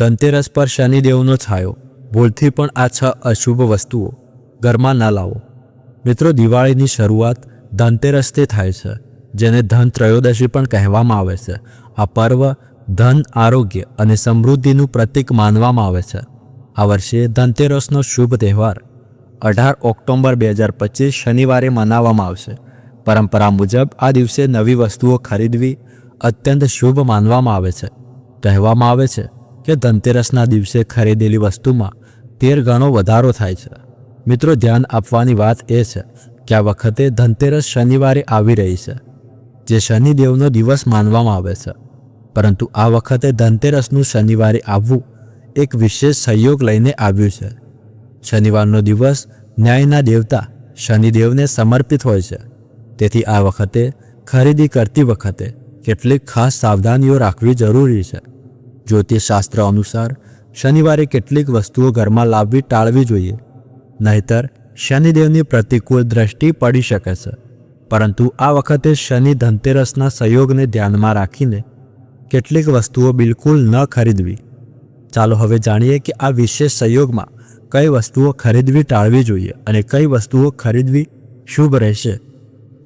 ધનતેરસ પર શનિદેવનો છાયો. ભૂલથી પણ આ છ અશુભ વસ્તુઓ. ઘરમાં ના લાવો. મિત્રો, દિવાળીની શરૂઆત ધનતેરસથી થાય છે, જેને ધન ત્રયોદશી પણ કહેવામાં આવે છે. આ પર્વ ધન, આરોગ્ય અને સમૃદ્ધિનું પ્રતીક માનવામાં આવે છે. આ વર્ષે ધનતેરસનો શુભ તહેવાર અઢાર ઓક્ટોબર બે હજાર પચીસ શનિવારે મનાવવામાં આવશે. પરંપરા મુજબ આ દિવસે નવી વસ્તુઓ ખરીદવી અત્યંત શુભ માનવામાં આવે છે. કહેવામાં આવે છે કે ધનતેરસના દિવસે ખરીદેલી વસ્તુમાં તેર ગણો વધારો થાય છે. મિત્રો, ધ્યાન આપવાની વાત એ છે કે આ વખતે ધનતેરસ શનિવારે આવી રહી છે, જે શનિદેવનો દિવસ માનવામાં આવે છે. પરંતુ આ વખતે ધનતેરસનું શનિવારે આવવું એક વિશેષ સહયોગ લઈને આવ્યું છે. શનિવારનો દિવસ ન્યાયના દેવતા શનિદેવને સમર્પિત હોય છે. તેથી આ વખતે ખરીદી કરતી વખતે કેટલીક ખાસ સાવધાનીઓ રાખવી જરૂરી છે. જ્યોતિષશાસ્ત્ર અનુસાર શનિવારે કેટલીક વસ્તુઓ ઘરમાં લાવવી ટાળવી જોઈએ. નહીતર શનિદેવની પ્રતિકૂળ દ્રષ્ટિ પડી શકે છે. પરંતુ આ વખતે શનિ ધનતેરસના સહયોગને ધ્યાનમાં રાખીને કેટલીક વસ્તુઓ બિલકુલ ન ખરીદવી. ચાલો હવે જાણીએ કે આ વિશેષ સહયોગમાં કઈ વસ્તુઓ ખરીદવી ટાળવી જોઈએ અને કઈ વસ્તુઓ ખરીદવી શુભ રહેશે.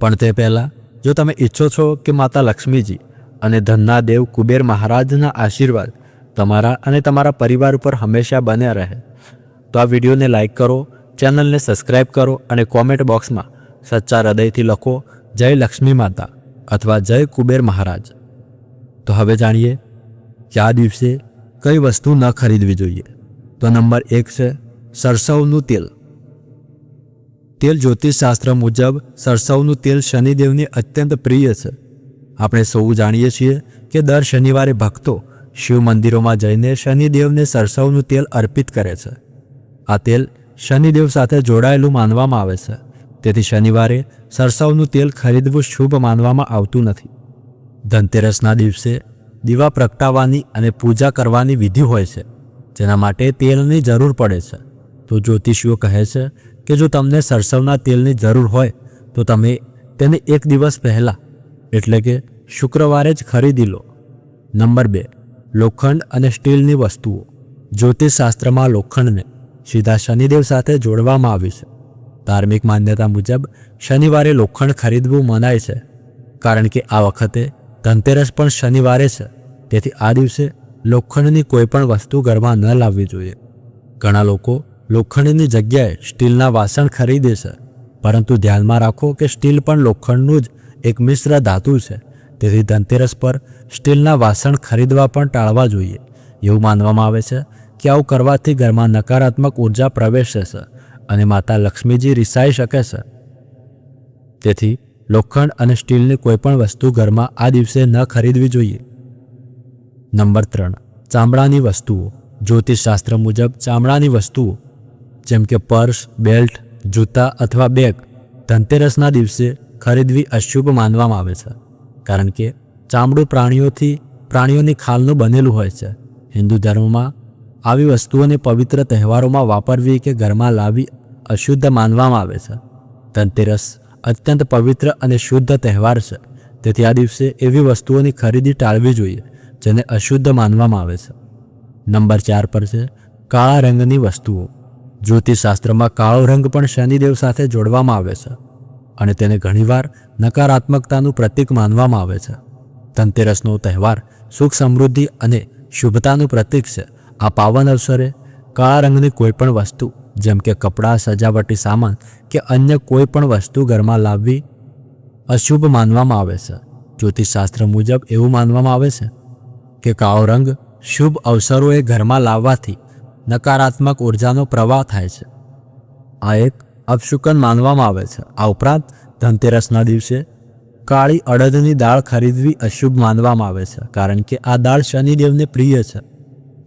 પણ તે પહેલાં, જો તમે ઈચ્છો છો કે માતા લક્ષ્મીજી અને ધનના દેવ કુબેર મહારાજના આશીર્વાદ તમારા અને તમારા પરિવાર ઉપર હંમેશા બન્યા રહે. તો આ વિડીયોને લાઇક કરો, ચેનલને સબસ્ક્રાઇબ કરો અને કોમેન્ટ બોક્સમાં સચ્ચા હૃદયથી લખો, જય લક્ષ્મી માતા અથવા જય કુબેર મહારાજ તો હવે જાણીએ કે દિવસે કઈ વસ્તુ ન ખરીદવી જોઈએ. તો નંબર એક છે સરસવનું તેલ. તેલ જ્યોતિષશાસ્ત્ર મુજબ સરસવનું તેલ શનિદેવની અત્યંત પ્રિય છે. આપણે સૌ જાણીએ છીએ કે દર શનિવારે ભક્તો શિવ મંદિરોમાં જઈને શનિદેવને સરસવનું તેલ અર્પિત કરે છે. આ તેલ શનિદેવ સાથે જોડાયેલું માનવામાં આવે છે. તેથી શનિવારે સરસવનું તેલ ખરીદવું શુભ માનવામાં આવતું નથી. ધનતેરસના દિવસે દીવા પ્રગટાવવાની અને પૂજા કરવાની વિધિ હોય છે, જેના માટે તેલની જરૂર પડે છે. તો જ્યોતિષીઓ કહે છે કે જો તમને સરસવના તેલની જરૂર હોય, તો તમે તેને એક દિવસ પહેલાં એટલે કે શુક્રવારે જ ખરીદી લો. નંબર બે, લોખંડ અને સ્ટીલની વસ્તુઓ. જ્યોતિષશાસ્ત્રમાં લોખંડને સીધા શનિદેવ સાથે જોડવામાં આવ્યું છે. ધાર્મિક માન્યતા મુજબ શનિવારે લોખંડ ખરીદવું મનાય છે, કારણ કે આ વખતે ધનતેરસ પણ શનિવારે છે. તેથી આ દિવસે લોખંડની કોઈ પણ વસ્તુ ઘરમાં ન લાવવી જોઈએ. ઘણા લોકો લોખંડની જગ્યાએ સ્ટીલના વાસણ ખરીદે છે, પરંતુ ધ્યાનમાં રાખો કે સ્ટીલ પણ લોખંડનું જ એક મિશ્ર ધાતુ છે. તેથી ધનતેરસ પર સ્ટીલના વાસણ ખરીદવા પણ ટાળવા જોઈએ. એવું માનવામાં આવે છે કે આવું કરવાથી ઘરમાં નકારાત્મક ઊર્જા પ્રવેશે છે અને માતા લક્ષ્મીજી રિસાઈ શકે છે. તેથી લોખંડ અને સ્ટીલની કોઈપણ વસ્તુ ઘરમાં આ દિવસે ન ખરીદવી જોઈએ. નંબર ત્રણ. ચામડાની વસ્તુઓ. જ્યોતિષશાસ્ત્ર મુજબ ચામડાની વસ્તુઓ. જેમ કે પર્સ, બેલ્ટ, જૂતા અથવા બેગ ધનતેરસના દિવસે ખરીદવી અશુભ માનવામાં આવે છે. કારણ કે ચામડું પ્રાણીઓથી પ્રાણીઓની ખાલનું બનેલું હોય છે. હિન્દુ ધર્મમાં આવી વસ્તુઓને પવિત્ર તહેવારોમાં વાપરવી કે ઘરમાં લાવવી અશુદ્ધ માનવામાં આવે છે. ધનતેરસ અત્યંત પવિત્ર અને શુદ્ધ તહેવાર છે. તેથી આ દિવસે એવી વસ્તુઓની ખરીદી ટાળવી જોઈએ, જેને અશુદ્ધ માનવામાં આવે છે. નંબર ચાર પર છે કાળા રંગની વસ્તુઓ. જ્યોતિષશાસ્ત્રમાં કાળો રંગ પણ શનિદેવ સાથે જોડવામાં આવે છે. અને તેને ઘણીવાર નકારાત્મકતાનું પ્રતીક માનવામાં આવે છે. ધનતેરસનો તહેવાર સુખ સમૃદ્ધિ અને શુભતાનું પ્રતીક છે. આ પાવન અવસરે કાળા રંગની કોઈ પણ વસ્તુ, જેમ કે કપડાં, સજાવટી સામાન કે અન્ય કોઈ પણ વસ્તુ ઘરમાં લાવવી, અશુભ માનવામાં આવે છે. જ્યોતિષશાસ્ત્ર મુજબ એવું માનવામાં આવે છે કે કાળો રંગ શુભ અવસરોએ ઘરમાં લાવવાથી નકારાત્મક ઉર્જાનો પ્રવાહ થાય છે. આ એક અપશુકન માનવામાં આવે છે. આ ઉપરાંત ધનતેરસના દિવસે કાળી અડદની દાળ ખરીદવી અશુભ માનવામાં આવે છે, કારણ કે આ દાળ શનિદેવને પ્રિય છે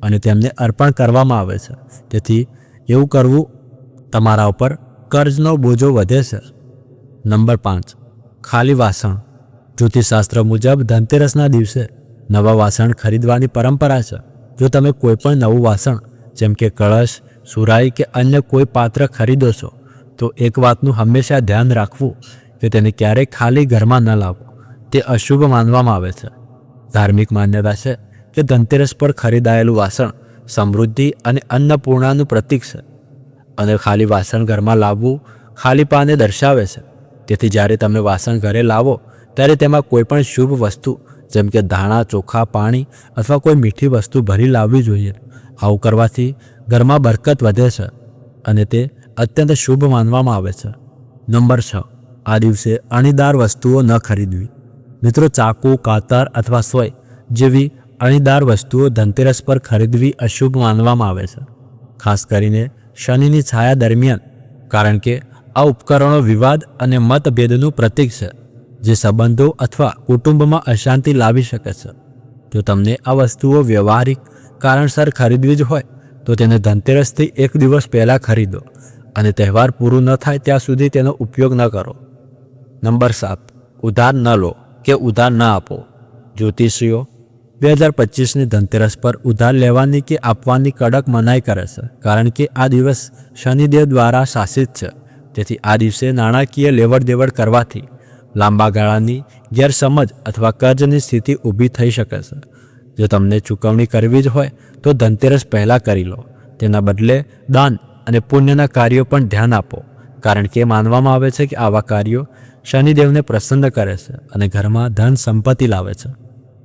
અને તેમને અર્પણ કરવામાં આવે છે. તેથી એવું કરવું તમારા ઉપર કર્જનો બોજો વધે છે. નંબર પાંચ. ખાલી વાસણ. જ્યોતિષશાસ્ત્ર મુજબ ધનતેરસના દિવસે નવા વાસણ ખરીદવાની પરંપરા છે. જો તમે કોઈ પણ નવું વાસણ, જેમ કે કળશ, સુરાઈ કે અન્ય કોઈ પાત્ર ખરીદો છો તો એક વાતનું હંમેશા ધ્યાન રાખવું કે તેને ક્યારેય ખાલી ઘરમાં ન લાવવો. તે અશુભ માનવામાં આવે છે. ધાર્મિક માન્યતા છે કે ધનતેરસ પર ખરીદાયેલું વાસણ સમૃદ્ધિ અને અન્નપૂર્ણાનું પ્રતીક છે. અને ખાલી વાસણ ઘરમાં લાવવું ખાલી પાને દર્શાવે છે. તેથી જ્યારે તમે વાસણ ઘરે લાવો, ત્યારે તેમાં કોઈ પણ શુભ વસ્તુ, જેમ કે ધાણા, ચોખા, પાણી અથવા કોઈ મીઠી વસ્તુ ભરી લાવવી જોઈએ. આવું કરવાથી ઘરમાં બરકત વધે છે અને તે અત્યંત શુભ માનવામાં આવે છે. નંબર છ. આ દિવસે અણીદાર વસ્તુઓ ન ખરીદવી. મિત્રો, ચાકુ, કાતર અથવા સોય જેવી અણીદાર વસ્તુઓ ધનતેરસ પર ખરીદવી અશુભ માનવામાં આવે છે. ખાસ કરીને શનિની છાયા દરમિયાન, કારણ કે આ ઉપકરણો વિવાદ અને મતભેદનું પ્રતીક છે, જે સંબંધો અથવા કુટુંબમાં અશાંતિ લાવી શકે છે. જો તમને આ વસ્તુઓ વ્યવહારિક કારણસર ખરીદવી જ હોય, તો તેને ધનતેરસથી એક દિવસ પહેલાં ખરીદો. અને તહેવાર પૂરું ન થાય ત્યાં સુધી તેનો ઉપયોગ ન કરો. નંબર સાત, ઉધાર ન લો કે ઉધાર ન આપો. જ્યોતિષીઓ, બે હજાર પચીસની ધનતેરસ પર ઉધાર લેવાની કે આપવાની કડક મનાઈ કરે છે, કારણ કે આ દિવસ શનિદેવ દ્વારા શાસિત છે. તેથી આ દિવસે નાણાકીય લેવડ દેવડ કરવાથી લાંબા ગાળાની ગેરસમજ અથવા કર્જની સ્થિતિ ઊભી થઈ શકે છે. જો તમને ચૂકવણી કરવી જ હોય તો ધનતેરસ પહેલાં કરી લો. તેના બદલે દાન અને પુણ્યના કાર્યો પણ ધ્યાન આપો, કારણ કે માનવામાં આવે છે કે આવા કાર્યો શનિદેવને પ્રસન્ન કરે છે અને ઘરમાં ધન સંપત્તિ લાવે છે.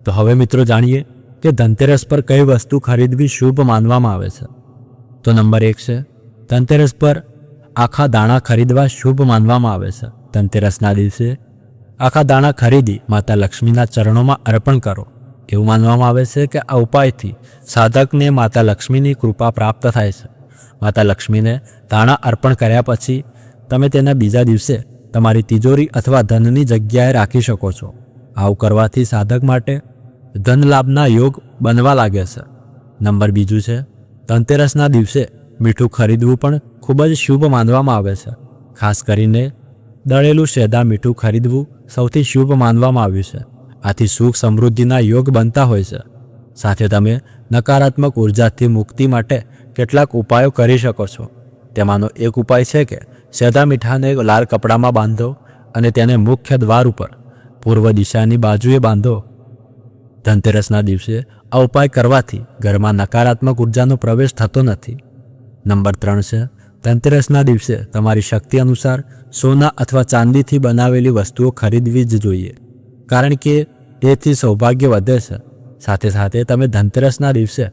તો હવે મિત્રો જાણીએ કે ધનતેરસ પર કઈ વસ્તુ ખરીદવી શુભ માનવામાં આવે છે. તો નંબર એક છે, ધનતેરસ પર આખા દાણા ખરીદવા શુભ માનવામાં આવે છે. ધનતેરસના દિવસે આખા દાણા ખરીદી માતા લક્ષ્મીના ચરણોમાં અર્પણ કરો. એવું માનવામાં આવે છે કે આ ઉપાયથી સાધકને માતા લક્ષ્મીની કૃપા પ્રાપ્ત થાય છે. માતા લક્ષ્મીને દાણા અર્પણ કર્યા પછી તમે તેના બીજા દિવસે તમારી તિજોરી અથવા ધનની જગ્યાએ રાખી શકો છો. આવું કરવાથી સાધક માટે ધન લાભના યોગ બનવા લાગે છે. નંબર બીજું છે, ધનતેરસના દિવસે મીઠું ખરીદવું પણ ખૂબ જ શુભ માનવામાં આવે છે. ખાસ કરીને દળેલું શેદા મીઠું ખરીદવું સૌથી શુભ માનવામાં આવ્યું છે. આથી સુખ સમૃદ્ધિના યોગ બનતા હોય છે. સાથે તમે નકારાત્મક ઉર્જાથી મુક્તિ માટે કેટલાક ઉપાયો કરી શકો છો. તેમાંનો એક ઉપાય છે કે સેદા મીઠાને લાલ કપડામાં બાંધો અને તેને મુખ્ય દ્વાર ઉપર, પૂર્વ દિશાની બાજુએ બાંધો. ધનતેરસના દિવસે આ ઉપાય કરવાથી ઘરમાં નકારાત્મક ઉર્જાનો પ્રવેશ થતો નથી. નંબર ત્રણ છે, ધનતેરસના દિવસે તમારી શક્તિ અનુસાર સોના અથવા ચાંદીથી બનાવેલી વસ્તુઓ ખરીદવી જ જોઈએ. કારણ કે એથી સૌભાગ્ય વધે છે. સાથે સાથે તમે ધનતેરસના દિવસે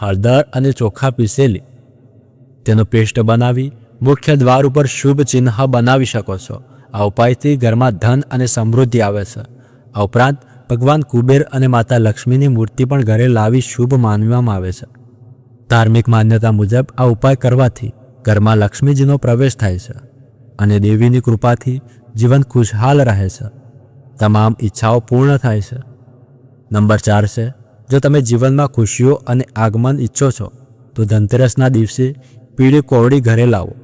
હળદર અને ચોખા પીસેલી. તેનો પેસ્ટ બનાવી, મુખ્ય દ્વાર ઉપર શુભ ચિહ્ન બનાવી શકો છો. આ ઉપાયથી ઘરમાં ધન અને સમૃદ્ધિ આવે છે. આ ઉપરાંત, ભગવાન કુબેર અને માતા લક્ષ્મીની મૂર્તિ પણ ઘરે લાવી શુભ માનવામાં આવે છે. ધાર્મિક માન્યતા મુજબ આ ઉપાય કરવાથી ઘરમાં લક્ષ્મીજીનો પ્રવેશ થાય છે અને દેવીની કૃપાથી જીવન ખુશહાલ રહે છે. તમામ ઈચ્છાઓ પૂર્ણ થાય છે. નંબર ચાર છે જો તમે જીવનમાં ખુશીઓ અને આગમન ઈચ્છો છો, તો ધનતેરસના દિવસે પીળી કોરડી ઘરે લાવો.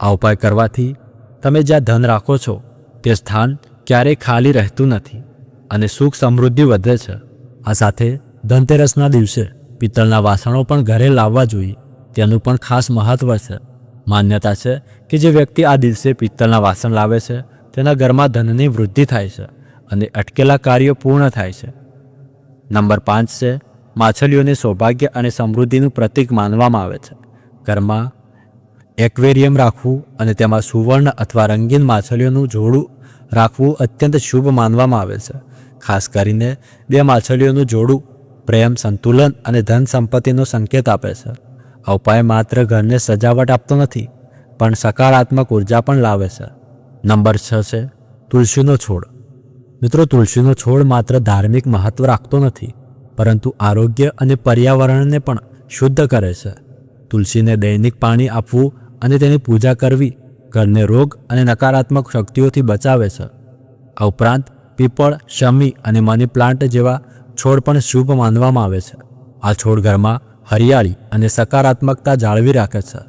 આ ઉપાય કરવાથી તમે જ્યાં ધન રાખો છો, તે સ્થાન ક્યારેય ખાલી રહેતું નથી અને સુખ સમૃદ્ધિ વધે છે. આ સાથે ધનતેરસના દિવસે પિત્તળના વાસણો પણ ઘરે લાવવા જોઈએ, તેનું પણ ખાસ મહત્વ છે. માન્યતા છે કે જે વ્યક્તિ આ દિવસે પિત્તળના વાસણ લાવે છે, તેના ઘરમાં ધનની વૃદ્ધિ થાય છે અને અટકેલા કાર્યો પૂર્ણ થાય છે. નંબર પાંચ છે, માછલીઓને સૌભાગ્ય અને સમૃદ્ધિનું પ્રતીક માનવામાં આવે છે. ઘરમાં એક્વેરિયમ રાખવું અને તેમાં સુવર્ણ અથવા રંગીન માછલીઓનું જોડું રાખવું અત્યંત શુભ માનવામાં આવે છે. ખાસ કરીને બે માછલીઓનું જોડું પ્રેમ, સંતુલન અને ધન સંપત્તિનો સંકેત આપે છે. આ ઉપાય માત્ર ઘરને સજાવટ આપતો નથી, પણ સકારાત્મક ઊર્જા પણ લાવે છે. નંબર છ છે, તુલસીનો છોડ. મિત્રો, તુલસીનો છોડ માત્ર ધાર્મિક મહત્વ રાખતો નથી, પરંતુ આરોગ્ય અને પર્યાવરણને પણ શુદ્ધ કરે છે. તુલસીને દૈનિક પાણી આપવું અને તેની પૂજા કરવી ઘરને રોગ અને નકારાત્મક શક્તિઓથી બચાવે છે. આ ઉપરાંત પીપળ, શમી અને મની પ્લાન્ટ જેવા છોડ પણ શુભ માનવામાં આવે છે. આ છોડ ઘરમાં હરિયાળી અને સકારાત્મકતા જાળવી રાખે છે.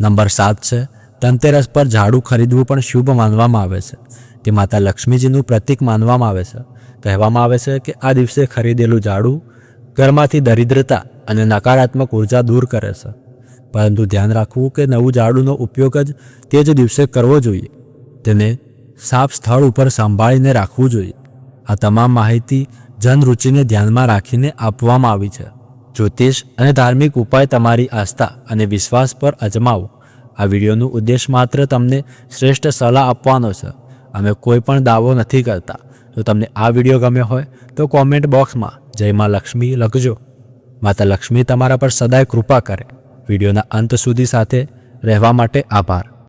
નંબર સાત છે, ધનતેરસ પર ઝાડુ ખરીદવું પણ શુભ માનવામાં આવે છે. તે માતા લક્ષ્મીજીનું પ્રતીક માનવામાં આવે છે. કહેવામાં આવે છે કે આ દિવસે ખરીદેલું ઝાડુ ઘરમાંથી દરિદ્રતા અને નકારાત્મક ઊર્જા દૂર કરે છે. પરંતુ ધ્યાન રાખવું કે નવું ઝાડુનો ઉપયોગ જ તે જ દિવસે કરવો જોઈએ. તેને સાફ સ્થળ ઉપર સંભાળીને રાખવું જોઈએ. આ તમામ માહિતી જનરુચિને ધ્યાનમાં રાખીને આપવામાં આવી છે. જ્યોતિષ અને ધાર્મિક ઉપાય તમારી આસ્થા અને વિશ્વાસ પર અજમાવો. આ વિડીયોનું ઉદ્દેશ માત્ર તમને શ્રેષ્ઠ સલાહ આપવાનો છે. અમે કોઈ પણ દાવો નથી કરતા. જો તમને આ વીડિયો ગમ્યો હોય, તો કોમેન્ટ બોક્સમાં જય માં લક્ષ્મી લખજો. માતા લક્ષ્મી તમારા પર સદાય કૃપા કરે. વિડીયોના અંત સુધી સાથે રહેવા માટે આભાર.